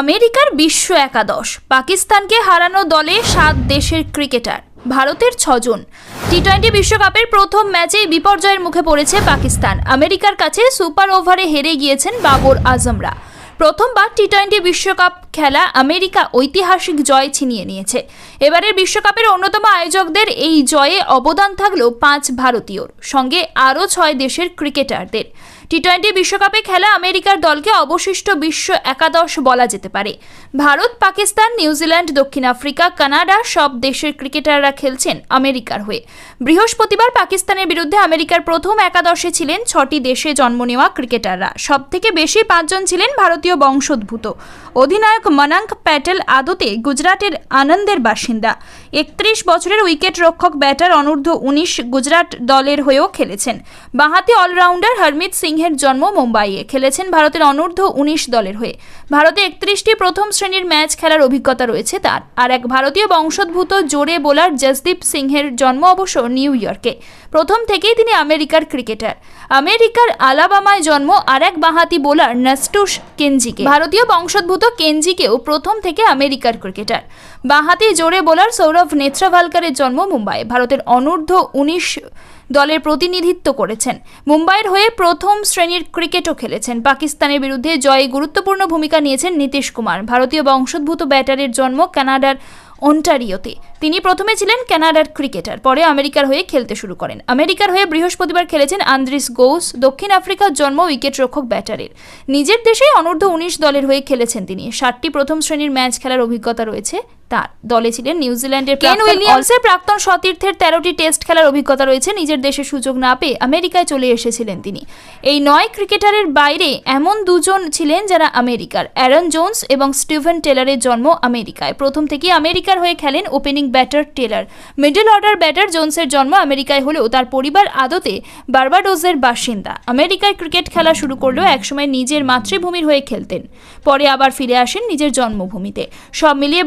আমেরিকার বিশ্ব একাদশ। পাকিস্তানকে হারানো দলে সাত দেশের ক্রিকেটার। ভারতের ছজন। টি টোয়েন্টি বিশ্বকাপের প্রথম ম্যাচেই বিপর্যয়ের মুখে পড়েছে পাকিস্তান। আমেরিকার কাছে সুপার ওভারে হেরে গিয়েছেন বাবর আজমরা। প্রথমবার টি টোয়েন্টি বিশ্বকাপ খেলা আমেরিকা ঐতিহাসিক জয় ছিনিয়ে নিয়েছে। এবারের বিশ্বকাপের অন্যতম আয়োজকদের এই জয়ে অবদান থাকল পাঁচ ভারতীয়র। সঙ্গে আরও ছয় দেশের ক্রিকেটারদের। টি টোয়েন্টি বিশ্বকাপে খেলা আমেরিকার দলকে অবশিষ্ট বিশ্ব একাদশ বলা যেতে পারে। ভারত, পাকিস্তান নিউজিল্যান্ড দক্ষিণ আফ্রিকা, কানাডা সব দেশের ক্রিকেটাররা খেলছেন আমেরিকার হয়ে। বৃহস্পতিবার পাকিস্তানের বিরুদ্ধে আমেরিকার প্রথম একাদশে ছিলেন ছটি দেশে জন্ম নেওয়া ক্রিকেটাররা। সব থেকে বেশি পাঁচজন ছিলেন ভারতীয় বংশোদ্ভূত। অধিনায়ক মনাঙ্ক প্যাটেল আদতে গুজরাটের আনন্দের বাসিন্দা। একত্রিশ বছরের উইকেট রক্ষক ব্যাটার অনূর্ধ্ব উনিশ গুজরাট দলের হয়েও খেলেছেন। বাঁহাতি অলরাউন্ডার হরমিত সিংহের জন্ম মুম্বাইয়ে। খেলেছেন ভারতের অনূর্ধ্ব উনিশ দলের হয়ে। ভারতে একত্রিশটি প্রথম শ্রেণির ম্যাচ খেলার অভিজ্ঞতা রয়েছে তার। আর এক ভারতীয় বংশোদ্ভূত জোরে বোলার জসদীপ সিংহের জন্ম অবশ্য নিউ ইয়র্কে। প্রথম থেকেই তিনি আমেরিকার ক্রিকেটার। আমেরিকার আলাবামায় জন্ম আর এক বাঁহাতি বোলার নাস্টুস কেনজিকে। ভারতীয় বংশোদ্ভূত কেনজিকেও প্রথম থেকে আমেরিকার ক্রিকেটার। বাঁহাতি জোরে বোলার সৌরভ নেত্রাভালকারের জন্ম মুম্বাই ভারতের অনূর্ধ্ব উনিশ দলের প্রতিনিধিত্ব করেছেন। মুম্বাইয়ের হয়ে প্রথম শ্রেণির ক্রিকেটও খেলেছেন। পাকিস্তানের বিরুদ্ধে জয়ে গুরুত্বপূর্ণ ভূমিকা নিয়েছেন নীতিশ কুমার। ভারতীয় বংশোদ্ভূত ব্যাটারের জন্ম কানাডার অন্টারিওতে তিনি প্রথমে ছিলেন কানাডার ক্রিকেটার, পরে আমেরিকার হয়ে খেলতে শুরু করেন। আমেরিকার হয়ে বৃহস্পতিবার খেলেছেন আন্দ্রিস গোস দক্ষিণ আফ্রিকার জন্ম উইকেট রক্ষক ব্যাটারের। নিজের দেশে অনূর্ধ্ব উনিশ দলের হয়ে খেলেছেন তিনি। ষাটটি প্রথম শ্রেণির ম্যাচ খেলার অভিজ্ঞতা রয়েছে তার। দলে ছিলেন নিউজিল্যান্ডের কেন উইলিয়ামসের প্রাক্তন সতীর্থের তেরোটি টেস্ট খেলার অভিজ্ঞতা রয়েছে নিজের দেশে সুযোগ না পেয়ে আমেরিকায় চলে এসেছিলেন তিনি। এই নয় ক্রিকেটারের বাইরে এমন দুজন ছিলেন যারা আমেরিকার। অ্যারন জোন্স এবং স্টিভেন টেলারের জন্ম আমেরিকায়। প্রথম থেকেই আমেরিকার হয়ে খেলেন opening batter Taylor. Middle order batter জোন্সের জন্ম আমেরিকায় হলেও তার পরিবার আদতে বার্বাডোজের বাসিন্দা। আমেরিকায় ক্রিকেট খেলা শুরু করলেও একসময় নিজের মাতৃভূমির হয়ে খেলতেন। পরে আবার ফিরে আসেন নিজের জন্মভূমিতে। সব মিলিয়ে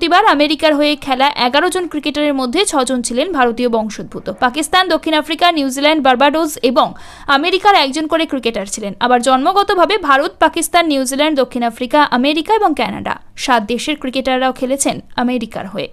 বৃহস্পতিবার আমেরিকার হয়ে খেলা এগারো জন ক্রিকেটারের মধ্যে ছজন ছিলেন ভারতীয় বংশোদ্ভূত। পাকিস্তান, দক্ষিণ আফ্রিকা, নিউজিল্যান্ড বার্বাডোজ এবং আমেরিকার একজন করে ক্রিকেটার ছিলেন। আবার জন্মগতভাবে ভারত, পাকিস্তান, নিউজিল্যান্ড, দক্ষিণ আফ্রিকা, আমেরিকা এবং ক্যানাডা। সাত দেশের ক্রিকেটাররাও খেলেছেন আমেরিকার হয়ে।